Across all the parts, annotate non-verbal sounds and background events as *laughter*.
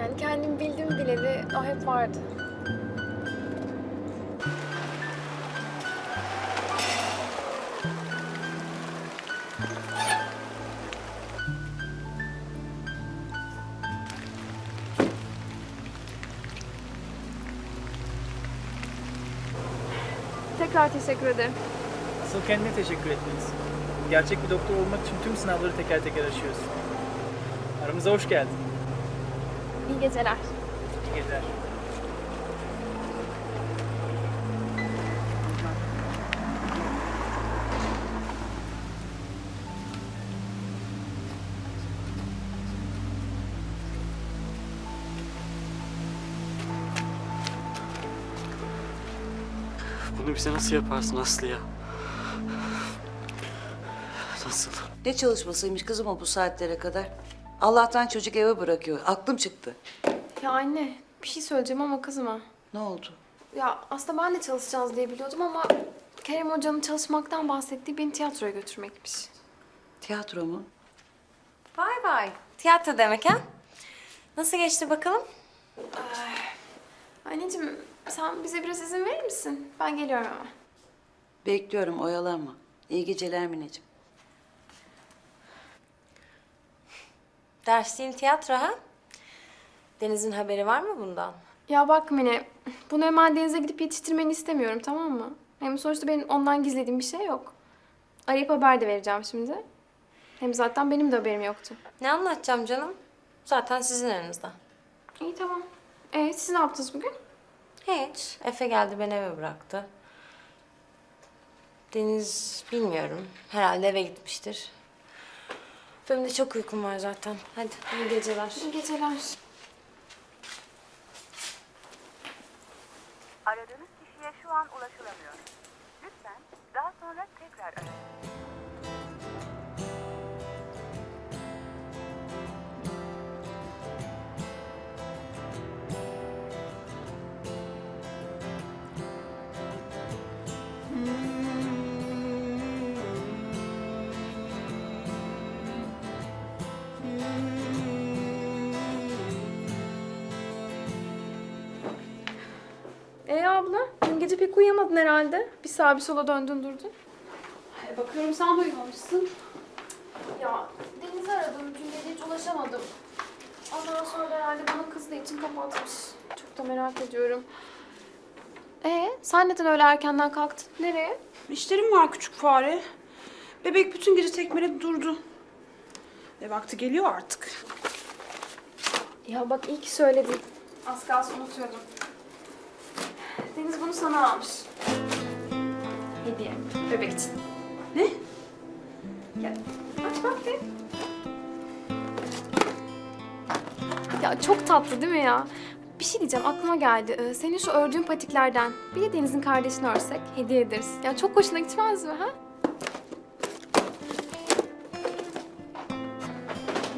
Yani kendim bildim bileli o hep vardı. Tekrar teşekkür ederim. Asıl kendine teşekkür etmelisin. Gerçek bir doktor olmak için tüm sınavları teker teker aşıyorsun. Aramıza hoş geldin. İyi geceler. İyi geceler. Bunu bize nasıl yaparsın Aslı ya? Nasıl? Ne çalışmasıymış kızım o bu saatlere kadar? Allah'tan çocuk eve bırakıyor. Aklım çıktı. Ya anne bir şey söyleyeceğim ama kızma. Ne oldu? Ya aslında ben de çalışacağız diye biliyordum ama Kerem Hoca'nın çalışmaktan bahsettiği beni tiyatroya götürmekmiş. Tiyatro mu? Vay vay. Tiyatro demek ha? Nasıl geçti bakalım? Anneciğim sen bize biraz izin verir misin? Ben geliyorum hemen. Bekliyorum oyalanma. İyi geceler Mineciğim. Dersliğin tiyatro ha? Deniz'in haberi var mı bundan? Ya bak Mine, bunu hemen denize gidip yetiştirmeni istemiyorum tamam mı? Hem sonuçta benim ondan gizlediğim bir şey yok. Arayıp haber de vereceğim şimdi. Hem zaten benim de haberim yoktu. Ne anlatacağım canım? Zaten sizin aranızda. İyi tamam. Ee, siz ne yaptınız bugün? Hiç. Efe geldi beni eve bıraktı. Deniz bilmiyorum. Herhalde eve gitmiştir. Benim de çok uykum var zaten. Hadi iyi geceler. İyi geceler. Aradığınız kişiye şu an ulaşılamıyor. Lütfen daha sonra tekrar arayın. Ee abla, dün gece pek uyuyamadın herhalde. Bir sağa bir sola döndün durdun. E, bakıyorum sen de uyumamışsın. Ya Deniz'i aradım, dün gece hiç ulaşamadım. Ondan sonra herhalde bana kızdığı için kapatmış. Çok da merak ediyorum. Ee, sen neden öyle erkenden kalktın? Nereye? İşlerim var küçük fare. Bebek bütün gece tekmeledi durdu. E vakti geliyor artık. Ya bak iyi ki söyledin. Az kalsın unutuyordum. Deniz bunu sana almış. Hediye. Bebek için. Ne? Ya aç bak bir. Ya çok tatlı değil mi ya? Bir şey diyeceğim aklıma geldi. Ee, senin şu ördüğün patiklerden bir de Deniz'in kardeşini örsek hediye ederiz. Ya çok hoşuna gitmez mi ha?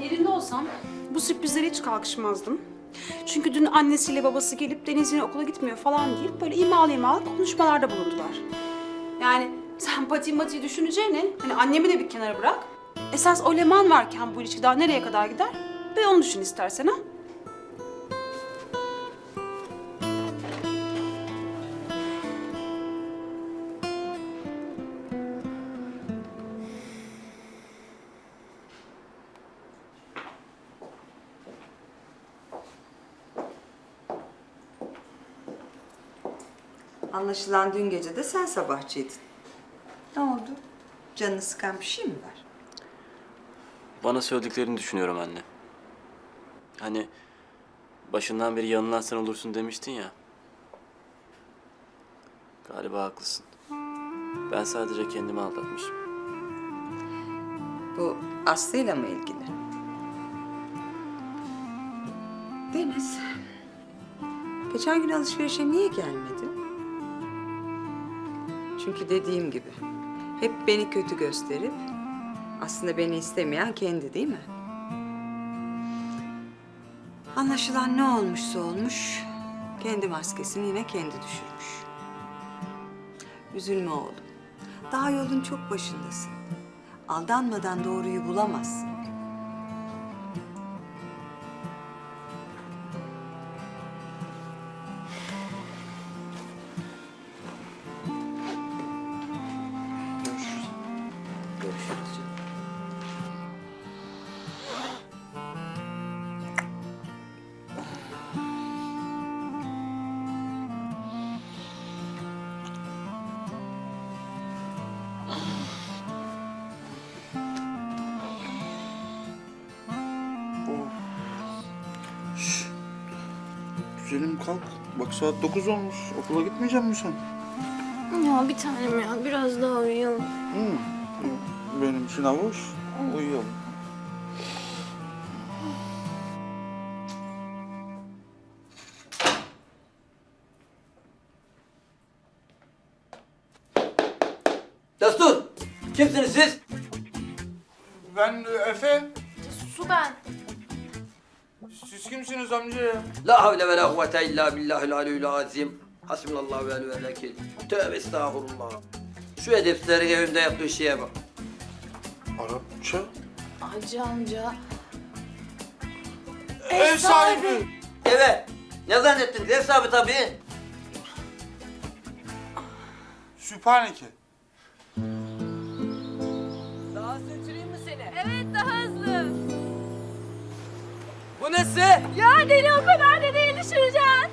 Yerinde olsam bu sürprizlere hiç kalkışmazdım. Çünkü dün annesiyle babası gelip Deniz yine okula gitmiyor falan deyip böyle imalı imalı konuşmalarda bulundular. Yani sen pati mati düşüneceğine hani annemi de bir kenara bırak. Esas o Leman varken bu ilişki daha nereye kadar gider? Bir onu düşün istersen ha. Anlaşılan dün gece de sen sabahçıydın. Ne oldu? Canını sıkan bir şey mi var? Bana söylediklerini düşünüyorum anne. Hani başından beri yanılan sen olursun demiştin ya. Galiba haklısın. Ben sadece kendimi aldatmışım. Bu Aslı'yla mı ilgili? Deniz, geçen gün alışverişe niye gelmedin? Çünkü dediğim gibi hep beni kötü gösterip aslında beni istemeyen kendi değil mi? Anlaşılan ne olmuşsa olmuş kendi maskesini yine kendi düşürmüş. Üzülme oğlum. Daha yolun çok başındasın. Aldanmadan doğruyu bulamazsın. Güzelim kalk. Bak saat 9 olmuş. Okula gitmeyecek misin sen? Ya bir tanem ya biraz daha uyuyalım. Hı. Benim için avuç. Uyuyalım. Destur! Kimsiniz siz? Ben Efe. Su ben. Siz kimsiniz amca ya? La havle ve la kuvvete illa billahil aliyyil azim. Hasbunallahu ve ni'mel vekil. Tövbe estağfurullah. Şu edepsizlerin evimde yaptığı şeye bak. Arapça. Hacı amca. Ev sahibi. Evet. Ne zannettiniz? Ev sahibi tabii. Sübhaneke. Bu nesi? Ya deli o kadar da değil düşüreceksin.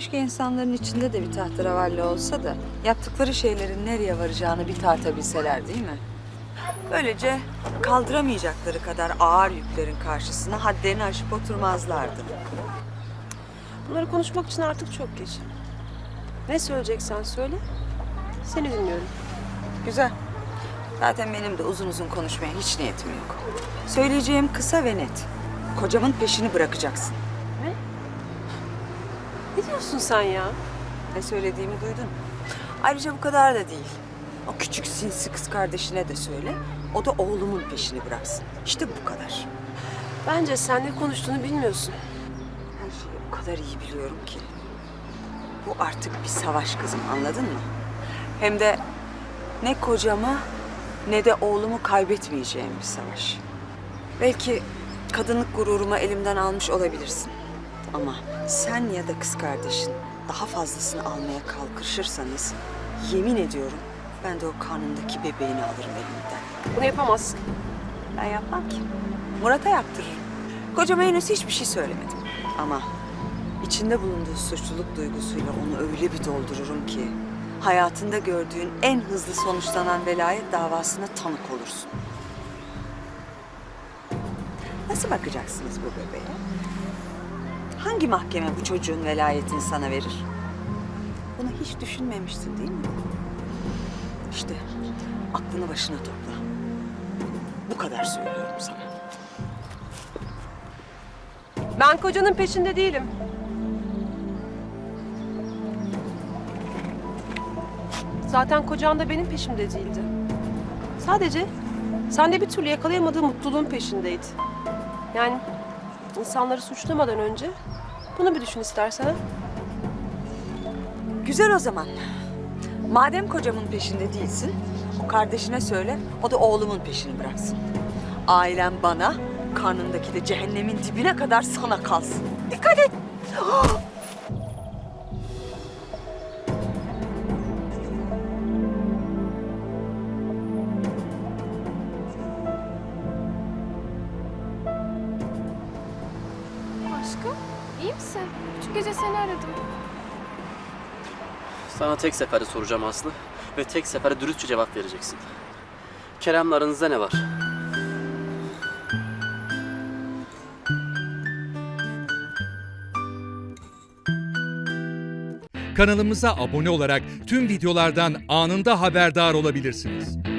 Keşke insanların içinde de bir tahterevalli olsa da yaptıkları şeylerin nereye varacağını bir tartabilseler değil mi? Böylece kaldıramayacakları kadar ağır yüklerin karşısına hadlerini aşıp oturmazlardı. Bunları konuşmak için artık çok geç. Ne söyleyeceksen söyle. Seni dinliyorum. Güzel. Zaten benim de uzun uzun konuşmaya hiç niyetim yok. Söyleyeceğim kısa ve net. Kocamın peşini bırakacaksın. Diyorsun sen ya? Ne söylediğimi duydun. Ayrıca bu kadar da değil. O küçük sinsi kız kardeşine de söyle. O da oğlumun peşini bıraksın. İşte bu kadar. Bence sen ne konuştuğunu bilmiyorsun. Her şeyi o kadar iyi biliyorum ki. Bu artık bir savaş kızım anladın mı? Hem de ne kocamı ne de oğlumu kaybetmeyeceğim bir savaş. Belki kadınlık gururumu elimden almış olabilirsin. Ama sen ya da kız kardeşin daha fazlasını almaya kalkışırsanız yemin ediyorum ben de o karnındaki bebeğini alırım elimden. Bunu yapamazsın. Ben yapmam ki. Murat'a yaptırırım. Kocama henüz hiçbir şey söylemedim. Ama içinde bulunduğu suçluluk duygusuyla onu öyle bir doldururum ki... ...hayatında gördüğün en hızlı sonuçlanan velayet davasına tanık olursun. Nasıl bakacaksınız bu bebeğe? Hangi mahkeme bu çocuğun velayetini sana verir? Bunu hiç düşünmemiştin değil mi? İşte aklını başına topla. Bu kadar söylüyorum sana. Ben kocanın peşinde değilim. Zaten kocan da benim peşimde değildi. Sadece sen de bir türlü yakalayamadığı mutluluğun peşindeydi. Yani insanları suçlamadan önce bunu bir düşün istersen. Güzel o zaman. Madem kocamın peşinde değilsin, o kardeşine söyle, o da oğlumun peşini bıraksın. Ailem bana, karnındaki de cehennemin dibine kadar sana kalsın. Dikkat et! *gasps* misin? Bütün gece seni aradım. Sana tek seferde soracağım Aslı ve tek seferde dürüstçe cevap vereceksin. Kerem'le aranızda ne var? Kanalımıza abone olarak tüm videolardan anında haberdar olabilirsiniz.